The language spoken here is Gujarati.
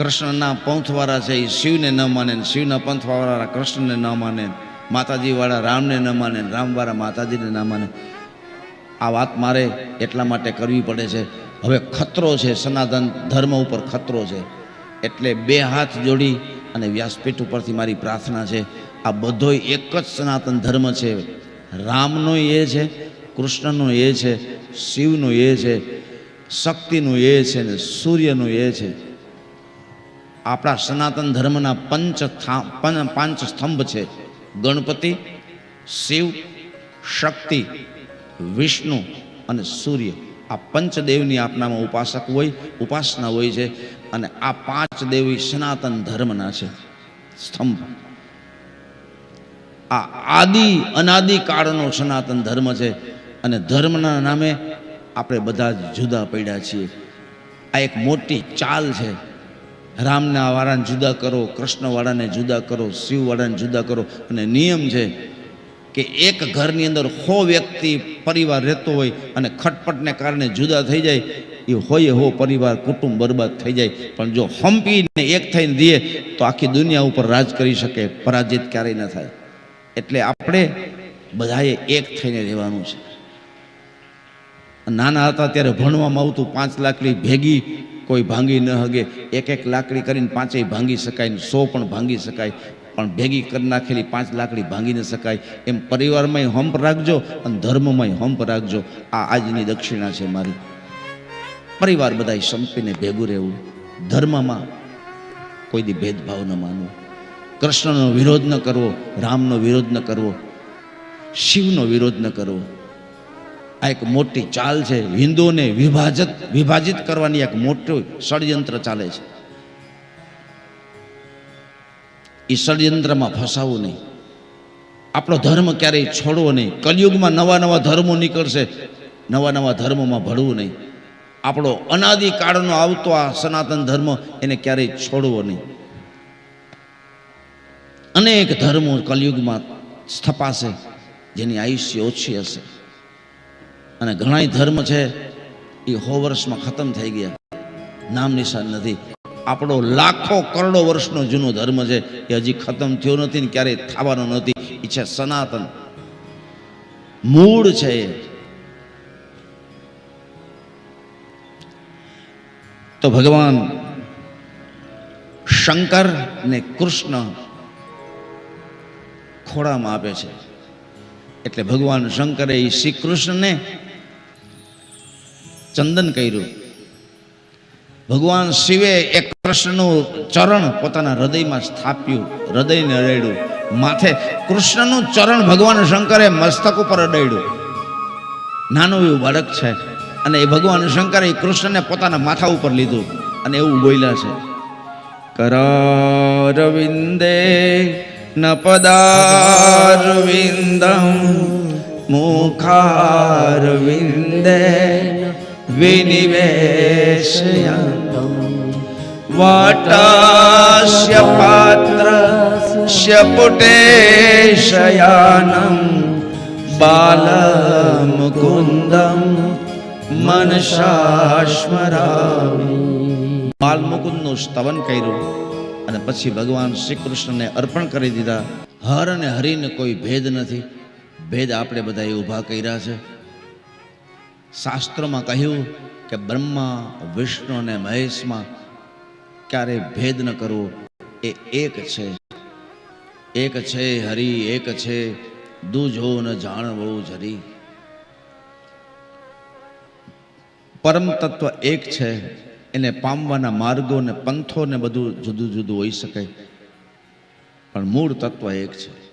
કૃષ્ણના પંથવાળા છે, એ શિવને ન માને શિવના પંથવાળા કૃષ્ણને ન માને માતાજીવાળા રામને ન માને રામવાળા માતાજીને ન માને. આ વાત મારે એટલા માટે કરવી પડે છે. હવે ખતરો છે, સનાતન ધર્મ ઉપર ખતરો છે. એટલે બે હાથ જોડી અને વ્યાસપીઠ ઉપરથી મારી પ્રાર્થના છે. આ બધો એક જ સનાતન ધર્મ છે. રામનો એ છે, કૃષ્ણનો એ છે, શિવનો એ છે, શક્તિનું એ છે ને સૂર્યનું એ છે. આપણા સનાતન ધર્મના પંચ પાંચ સ્તંભ છે. ગણપતિ, શિવ, શક્તિ, વિષ્ણુ અને સૂર્ય. આ પંચદેવની આપણામાં ઉપાસક હોય, ઉપાસના હોય છે અને આ પાંચ દેવી સનાતન ધર્મના છે. સ્તંભ. આ આદિ અનાદિ કાળનો સનાતન ધર્મ છે અને ધર્મના નામે આપણે બધા જ જુદા પડ્યા છીએ. આ એક મોટી ચાલ છે. રામના વાળાને જુદા કરો, કૃષ્ણવાળાને જુદા કરો, શિવવાળાને જુદા કરો. અને નિયમ છે કે એક ઘરની અંદર હો વ્યક્તિ, પરિવાર રહેતો હોય અને ખટપટને કારણે જુદા થઈ જાય, એ હોય હો પરિવાર, કુટુંબ બરબાદ થઈ જાય. પણ જો હંપીને એક થઈને દઈએ તો આખી દુનિયા ઉપર રાજ કરી શકે, પરાજિત ક્યારેય ન થાય. એટલે આપણે બધાએ એક થઈને રહેવાનું છે. નાના હતા ત્યારે ભણવામાં આવતું પાંચ લાકડી ભેગી કોઈ ભાંગી ન હગે. એક એક લાકડી કરીને પાંચેય ભાંગી શકાય સો પણ ભાંગી શકાય. પણ ભેગી કરી નાખેલી પાંચ લાકડી ભાંગી ન શકાય. એમ પરિવારમાંય હંપ રાખજો અને ધર્મમાંય હંપ રાખજો. આ આજની દક્ષિણા છે મારી. પરિવાર બધાય સંપીને ભેગું રહેવું. ધર્મમાં કોઈ દી ભેદભાવ ન માનવો. કૃષ્ણનો વિરોધ ન કરવો, રામનો વિરોધ ન કરવો, શિવનો વિરોધ ન કરવો. આ એક મોટી ચાલ છે. હિન્દુઓને વિભાજિત વિભાજિત કરવાની એક મોટું ષડયંત્ર ચાલે છે. એ ષડયંત્રમાં ફસાવવું નહીં. આપણો ધર્મ ક્યારેય છોડવો નહીં. કલયુગમાં નવા નવા ધર્મો નીકળશે. નવા નવા ધર્મોમાં ભળવું નહીં. આપણો અનાદિ કાળનો આવતો આ સનાતન ધર્મ એને ક્યારેય છોડવો નહીં. અનેક ધર્મો કલયુગમાં સ્થપાશે, જેની આયુષ્ય ઓછી હશે. અને ઘણા ધર્મ છે, એ સો વર્ષમાં ખતમ થઈ ગયા. નામ નિશાન નથી. આપણો લાખો કરોડો વર્ષનો જૂનો ધર્મ છે, એ હજી ખતમ થયો નથી ને ક્યારેય થવાનો નથી. એ છે સનાતન. મૂળ છે એ. તો ભગવાન શંકર ને કૃષ્ણ ખોળામાં આપે છે. એટલે ભગવાન શંકરે શ્રી કૃષ્ણને ચંદન કર્યું. ભગવાન શિવે એક કૃષ્ણનું ચરણ પોતાના હૃદયમાં સ્થાપ્યું, હૃદયને અડાડ્યું. માથે કૃષ્ણનું ચરણ ભગવાન શંકરે મસ્તક ઉપર અડાડ્યું. નાનું એવું બાળક છે અને એ ભગવાન શંકરે કૃષ્ણને પોતાના માથા ઉપર લીધું અને એવું બોલ્યા છે. કરારવિંદે ન પદારવિંદમ મુખારવિંદે વિનિવેશયંતમ વાટાસ્ય पात्रस्य પુટેશયાનમ બાલમુકુંદમ मनशाश्मरामि બાલમુકુંદનું સ્તવન કર્યું અને પછી ભગવાન શ્રી કૃષ્ણને અર્પણ કરી દીધા હર અને હરિને કોઈ ભેદ નથી ભેદ આપણે બધાએ ઊભા કર્યા છે શાસ્ત્રોમાં કહ્યું કે બ્રહ્મા, વિષ્ણુ અને મહેશમાં ક્યારેય ભેદ ન કરવો, એ એક છે. એક છે હરિ, એક છે દૂજો ન જાણવો જરી. પરમ તત્વ એક છે, એને પામવાના માર્ગો ને પંથો ને બધું જુદું જુદું હોઈ શકે. પણ મૂળ તત્વ એક છે.